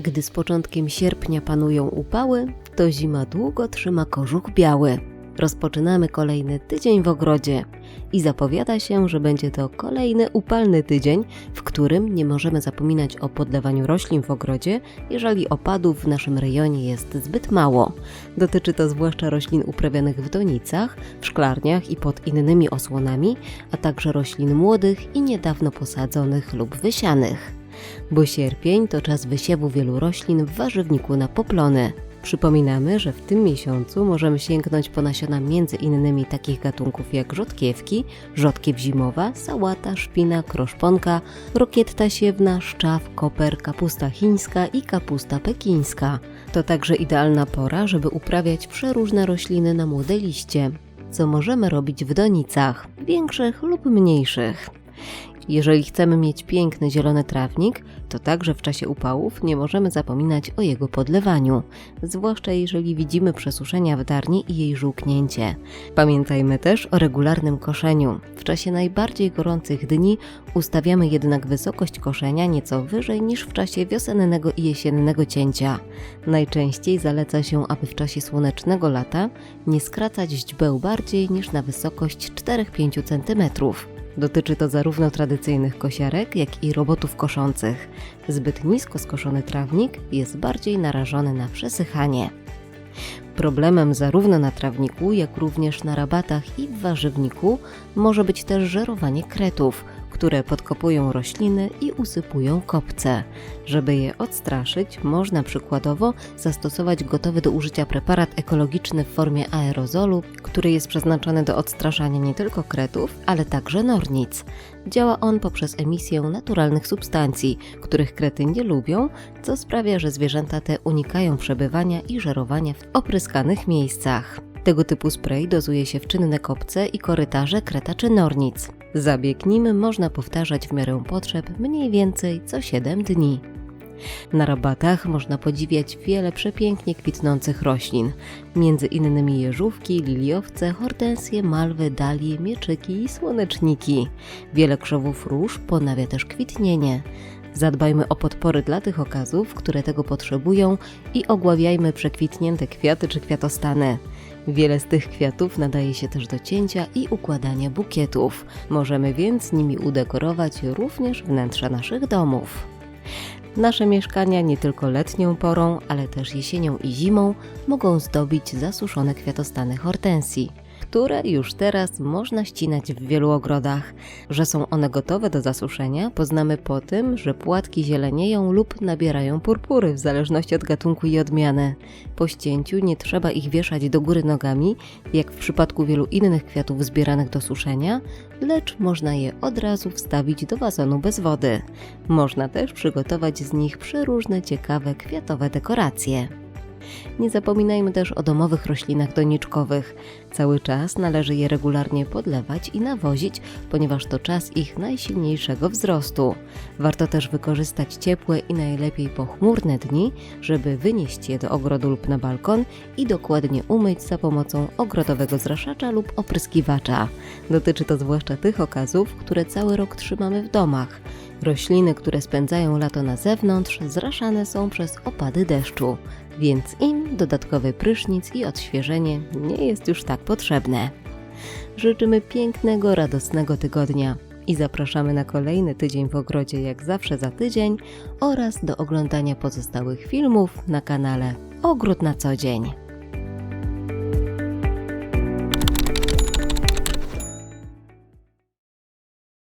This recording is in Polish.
Gdy z początkiem sierpnia panują upały, to zima długo trzyma kożuch biały. Rozpoczynamy kolejny tydzień w ogrodzie i zapowiada się, że będzie to kolejny upalny tydzień, w którym nie możemy zapominać o podlewaniu roślin w ogrodzie, jeżeli opadów w naszym rejonie jest zbyt mało. Dotyczy to zwłaszcza roślin uprawianych w donicach, w szklarniach i pod innymi osłonami, a także roślin młodych i niedawno posadzonych lub wysianych bo sierpień to czas wysiewu wielu roślin w warzywniku na poplony. Przypominamy, że w tym miesiącu możemy sięgnąć po nasiona między innymi takich gatunków jak rzodkiewki, rzodkiew zimowa, sałata, szpinak, roszponka, rokietta siewna, szczaw, koper, kapusta chińska i kapusta pekińska. To także idealna pora, żeby uprawiać przeróżne rośliny na młode liście, co możemy robić w donicach, większych lub mniejszych. Jeżeli chcemy mieć piękny zielony trawnik, to także w czasie upałów nie możemy zapominać o jego podlewaniu, zwłaszcza jeżeli widzimy przesuszenia w darni i jej żółknięcie. Pamiętajmy też o regularnym koszeniu. W czasie najbardziej gorących dni ustawiamy jednak wysokość koszenia nieco wyżej niż w czasie wiosennego i jesiennego cięcia. Najczęściej zaleca się, aby w czasie słonecznego lata nie skracać źdźbeł bardziej niż na wysokość 4-5 cm. Dotyczy to zarówno tradycyjnych kosiarek, jak i robotów koszących. Zbyt nisko skoszony trawnik jest bardziej narażony na przesychanie. Problemem zarówno na trawniku, jak również na rabatach i w warzywniku może być też żerowanie kretów, które podkopują rośliny i usypują kopce. Żeby je odstraszyć, można przykładowo zastosować gotowy do użycia preparat ekologiczny w formie aerozolu, który jest przeznaczony do odstraszania nie tylko kretów, ale także nornic. Działa on poprzez emisję naturalnych substancji, których krety nie lubią, co sprawia, że zwierzęta te unikają przebywania i żerowania w opryskanych miejscach. Tego typu spray dozuje się w czynne kopce i korytarze kreta czy nornic. Zabieg nim można powtarzać w miarę potrzeb mniej więcej co 7 dni. Na rabatach można podziwiać wiele przepięknie kwitnących roślin, między innymi jeżówki, liliowce, hortensje, malwy, dalie, mieczyki i słoneczniki. Wiele krzewów róż ponawia też kwitnienie. Zadbajmy o podpory dla tych okazów, które tego potrzebują i ogławiajmy przekwitnięte kwiaty czy kwiatostany. Wiele z tych kwiatów nadaje się też do cięcia i układania bukietów. Możemy więc nimi udekorować również wnętrza naszych domów. Nasze mieszkania nie tylko letnią porą, ale też jesienią i zimą mogą zdobić zasuszone kwiatostany hortensji które już teraz można ścinać w wielu ogrodach. Że są one gotowe do zasuszenia, poznamy po tym, że płatki zielenieją lub nabierają purpury w zależności od gatunku i odmiany. Po ścięciu nie trzeba ich wieszać do góry nogami, jak w przypadku wielu innych kwiatów zbieranych do suszenia, lecz można je od razu wstawić do wazonu bez wody. Można też przygotować z nich przeróżne ciekawe kwiatowe dekoracje. Nie zapominajmy też o domowych roślinach doniczkowych. Cały czas należy je regularnie podlewać i nawozić, ponieważ to czas ich najsilniejszego wzrostu. Warto też wykorzystać ciepłe i najlepiej pochmurne dni, żeby wynieść je do ogrodu lub na balkon i dokładnie umyć za pomocą ogrodowego zraszacza lub opryskiwacza. Dotyczy to zwłaszcza tych okazów, które cały rok trzymamy w domach. Rośliny, które spędzają lato na zewnątrz, zraszane są przez opady deszczu, więc im dodatkowy prysznic i odświeżenie nie jest już tak potrzebne. Życzymy pięknego, radosnego tygodnia i zapraszamy na kolejny tydzień w ogrodzie, jak zawsze za tydzień, oraz do oglądania pozostałych filmów na kanale Ogród na co dzień.